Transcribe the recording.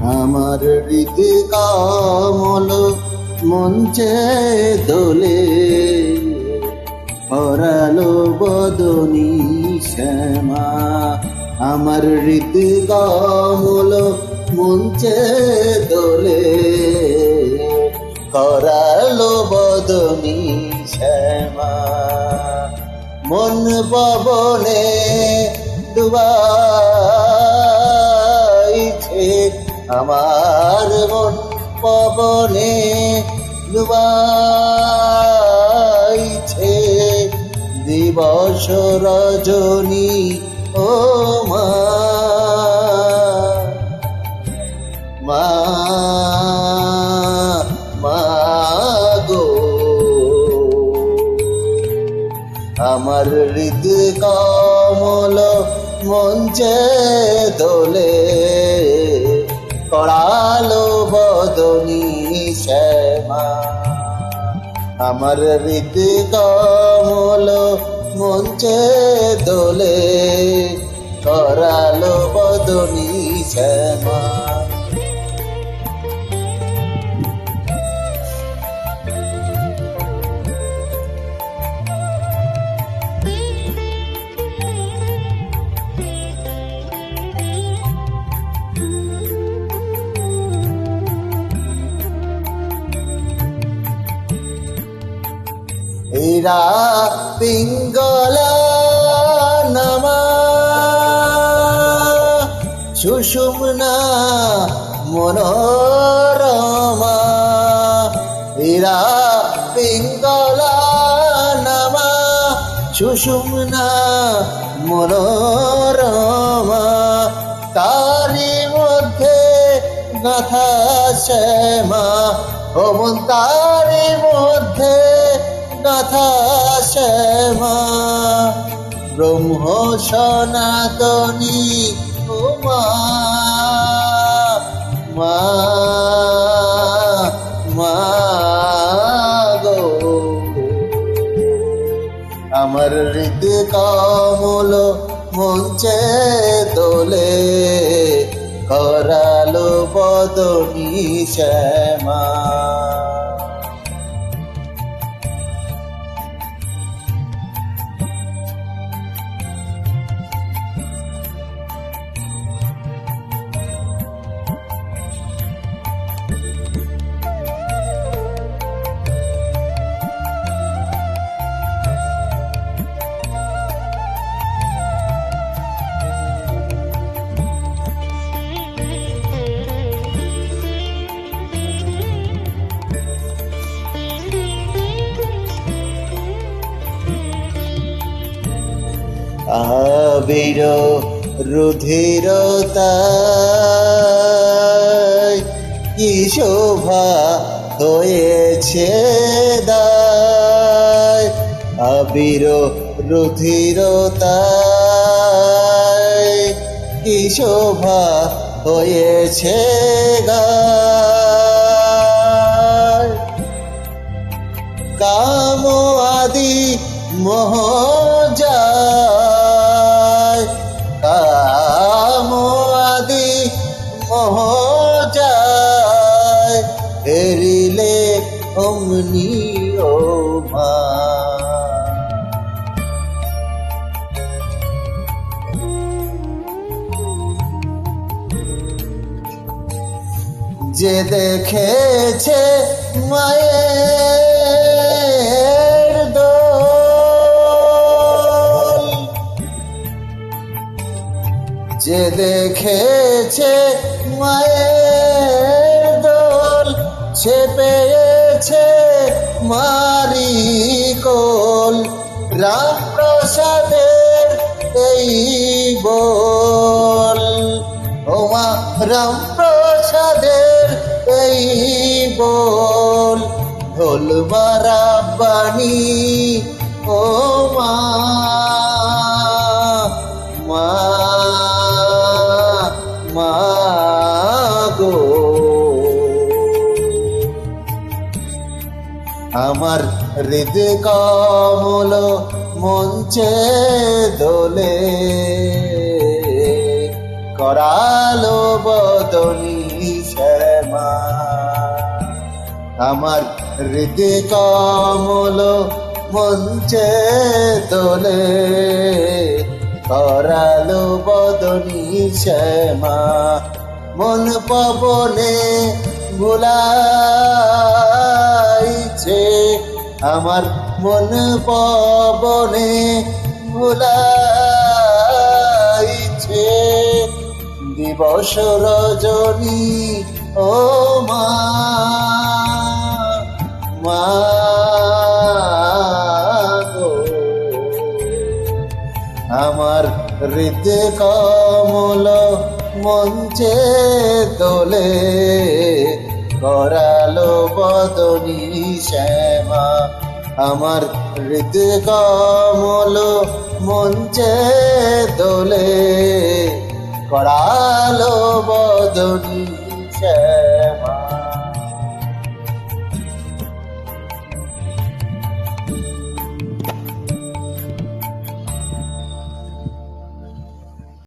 আমার হৃদয় কামল মঞ্চে দোলে হরালো বদনী শ্যামা, আমার হৃদয় কামল মঞ্চে দোলে করালো বদনী শ্যামা, মন পবনে ডুবাইছে আমার মন পবনে ডুবাইছে। দিবস রজনী ও মা। মা আমার হৃদয় কমল মঞ্চে দোলে কড়ালো বদনি শ্যামা। আমার হৃদ কমল মঞ্চে দোলে করালো বদনি শ্যামা। এরা পিঙ্গলা নামা। সুষুমনা মনোরমা। এরা পিঙ্গলা নামা, সুষুমনা মনোরমা। তারি মধ্যে গাথা শ্যামা ও তারি মধ্যে গাথা শ্যামা ব্রহ্ম সনাতনী ও মা মা গো। আমার হৃদয় কমল মঞ্চে দোলে, করালো বদনী শ্যামা আবির রুধিরতায় কি শোভা হয়েছে দায়? আবির রুধিরতায় কি শোভা হয়েছে কাম আদি মোহ যায় মা যে দেখেছে মায়ের দোল যে দেখেছে মায়ের দোল মারি কোল রাম প্রসাদের এই বল। ওমা রাম প্রসাদের এই বল। ঢোল বাণী ও মা মা হৃদয় কমল মঞ্চে দোলে। করালো বদনী শ্যামা। আমার হৃদয় কমল মঞ্চে তোলে করালো বদনি শ্যামা। মন পবনে ভুলাইছে আমার মন পবনে ভুলাইছে। দিবস রজনী ও মা আমার হৃদয় কমল মঞ্চে দোলে করালো বদনি শ্যামা আমার কমল মঞ্চে দোলে করালো বদনি শ্যামা।